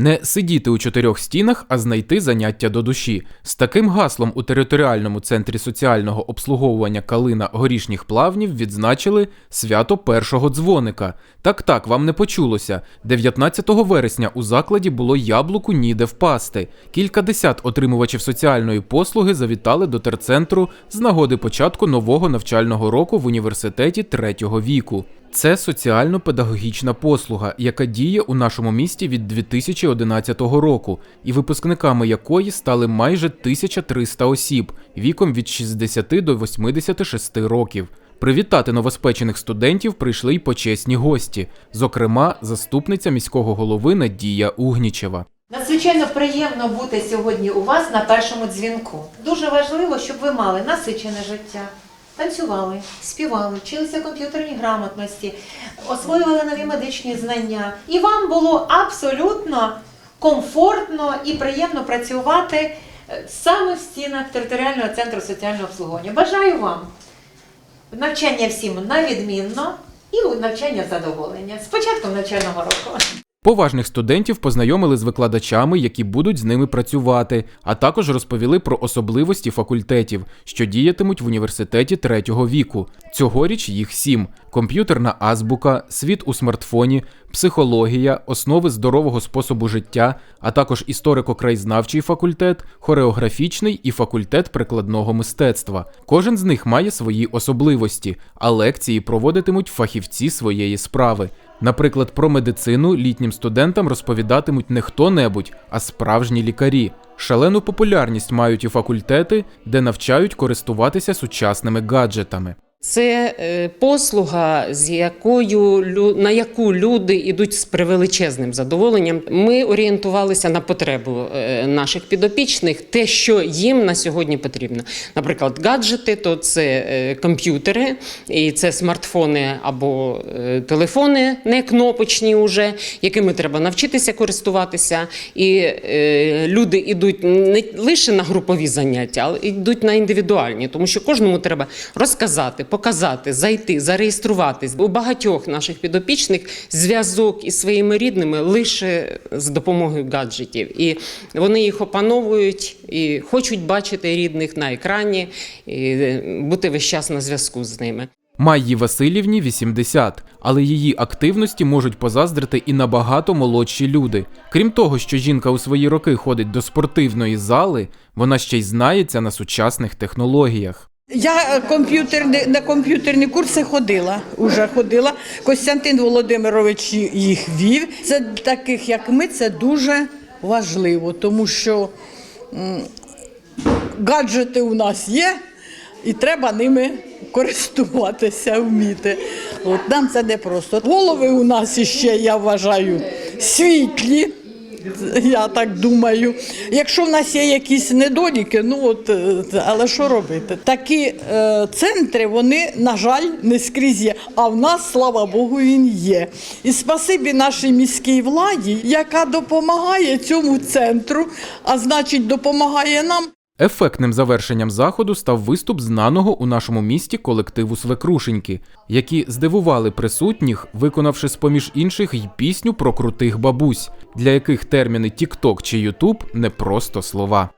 Не сидіти у чотирьох стінах, а знайти заняття до душі. З таким гаслом у територіальному центрі соціального обслуговування Калина горішніх плавнів відзначили свято першого дзвоника. Так так, вам не почулося. 19 вересня у закладі було яблуку ніде впасти. Кілька десят отримувачів соціальної послуги завітали до терцентру з нагоди початку нового навчального року в університеті третього віку. Це соціально-педагогічна послуга, яка діє у нашому місті від 2011 року, і випускниками якої стали майже 1300 осіб віком від 60 до 86 років. Привітати новоспечених студентів прийшли й почесні гості, зокрема, заступниця міського голови Надія Угнічева. Надзвичайно приємно бути сьогодні у вас на першому дзвінку. Дуже важливо, щоб ви мали насичене життя, танцювали, співали, вчилися комп'ютерній грамотності, освоювали нові медичні знання. І вам було абсолютно комфортно і приємно працювати е, саме в стінах територіального центру соціального обслуговування. Бажаю вам навчання всім на відмінно і навчання задоволення. З початком навчального року. Поважних студентів познайомили з викладачами, які будуть з ними працювати, а також розповіли про особливості факультетів, що діятимуть в університеті третього віку. Цьогоріч їх сім: комп'ютерна азбука, світ у смартфоні, психологія, основи здорового способу життя, а також історико-краєзнавчий факультет, хореографічний і факультет прикладного мистецтва. Кожен з них має свої особливості, а лекції проводитимуть фахівці своєї справи. Наприклад, про медицину літнім студентам розповідатимуть не хто-небудь, а справжні лікарі. Шалену популярність мають і факультети, де навчають користуватися сучасними гаджетами. Це е, послуга, з якою на яку люди йдуть з превеличезним задоволенням. Ми орієнтувалися на потребу е, наших підопічних, те, що їм на сьогодні потрібно. Наприклад, гаджети то це е, комп'ютери, і це смартфони або телефони, не кнопочні, уже, якими треба навчитися користуватися. І люди йдуть не лише на групові заняття, але йдуть на індивідуальні, тому що кожному треба розказати, показати, зайти, зареєструватись. У багатьох наших підопічних зв'язок із своїми рідними лише з допомогою гаджетів. І вони їх опановують і хочуть бачити рідних на екрані, і е, бути весь час на зв'язку з ними. Майї Васильівні 80, але її активності можуть позаздрити і набагато молодші люди. Крім того, що жінка у свої роки ходить до спортивної зали, вона ще й знається на сучасних технологіях. Я е, комп'ютерні, на комп'ютерні курси ходила, уже ходила. Костянтин Володимирович їх вів. Це таких, як ми, це дуже важливо, тому що гаджети у нас є, і треба ними користуватися, вміти. От нам це не просто. Голови у нас іще, я вважаю, світлі. Я так думаю. Якщо в нас є якісь недоліки, ну от е, але що робити? Такі е, центри, вони, на жаль, не скрізь є. А в нас, слава Богу, він є. І спасибі нашій міській владі, яка допомагає цьому центру, а значить, допомагає нам. Ефектним завершенням заходу став виступ знаного у нашому місті колективу Свекрушеньки, які здивували присутніх, виконавши з-поміж інших й пісню про крутих бабусь, для яких терміни TikTok чи YouTube не просто слова.